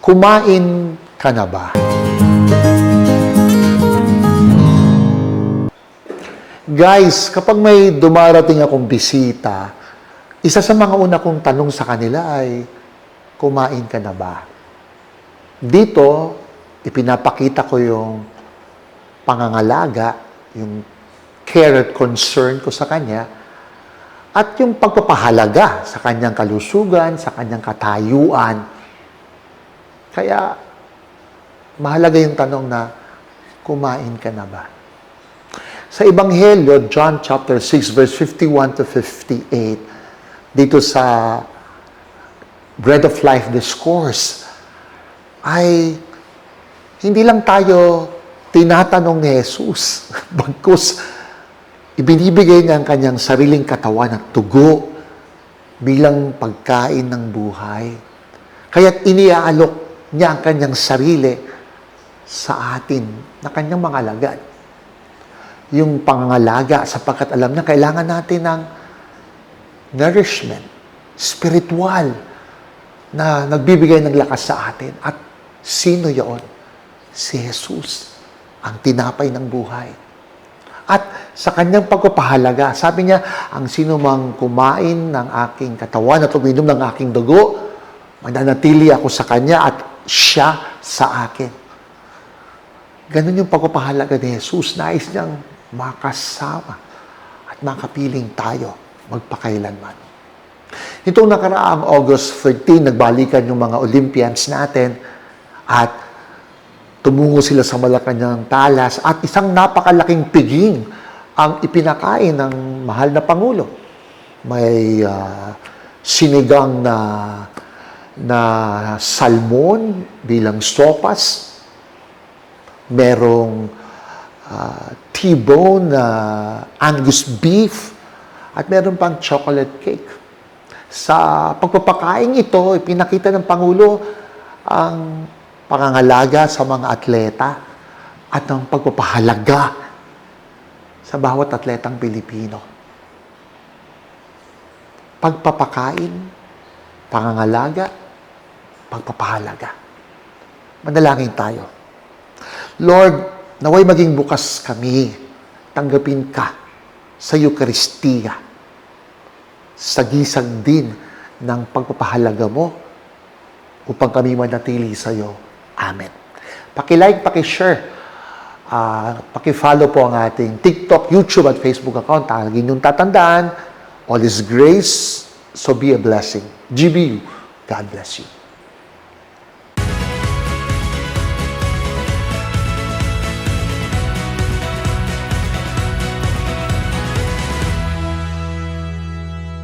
Kumain ka na ba? Guys, kapag may dumarating akong bisita, isa sa mga una kong tanong sa kanila ay, kumain ka na ba? Dito, ipinapakita ko yung pangangalaga, yung care at concern ko sa kanya, at yung pagpapahalaga sa kanyang kalusugan, sa kanyang katayuan. Kaya, mahalaga yung tanong na, kumain ka na ba? Sa Ebanghelyo, John chapter 6, verse 51 to 58, dito sa Bread of Life Discourse, ay hindi lang tayo tinatanong ni Jesus, bagkus ibinibigay niya ang kanyang sariling katawan at tugo bilang pagkain ng buhay. Kaya't iniaalok niya ang kanyang sarili sa atin na kanyang mga alagad. Yung pangangalaga sapagkat alam niya kailangan natin ng nourishment, spiritual, na nagbibigay ng lakas sa atin. At sino yon? Si Jesus, ang tinapay ng buhay. At sa kanyang pagpapahalaga, sabi niya, ang sino mang kumain ng aking katawan at uminom ng aking dugo, mananatili ako sa kanya at siya sa akin. Ganun yung pagpapahalaga ni Jesus. Nais niyang makasama at makapiling tayo magpakailanman. Nitong nakaraang August 13, nagbalikan yung mga Olympians natin at tumungo sila sa Malacanang Talas at isang napakalaking piging ang ipinakain ng mahal na Pangulo. May ah, sinigang na na salmon bilang sopas, merong ah, T-bone na Angus beef, at meron pang chocolate cake. Sa pagpapakain ito, ipinakita ng Pangulo ang pangangalaga sa mga atleta at ang pagpapahalaga sa bawat atletang Pilipino. Pagpapakain, pangangalaga, pagpapahalaga. Manalangin tayo. Lord, naway maging bukas kami, tanggapin ka sa Eukaristiya, sa gisag din ng pagpapahalaga mo upang kami manatili sa iyo. Amen. Paki-like, paki-share, ah, paki-follow po ang ating TikTok, YouTube at Facebook account. Lagi niyong tatandaan, all is grace, so be a blessing. GBU, God bless you.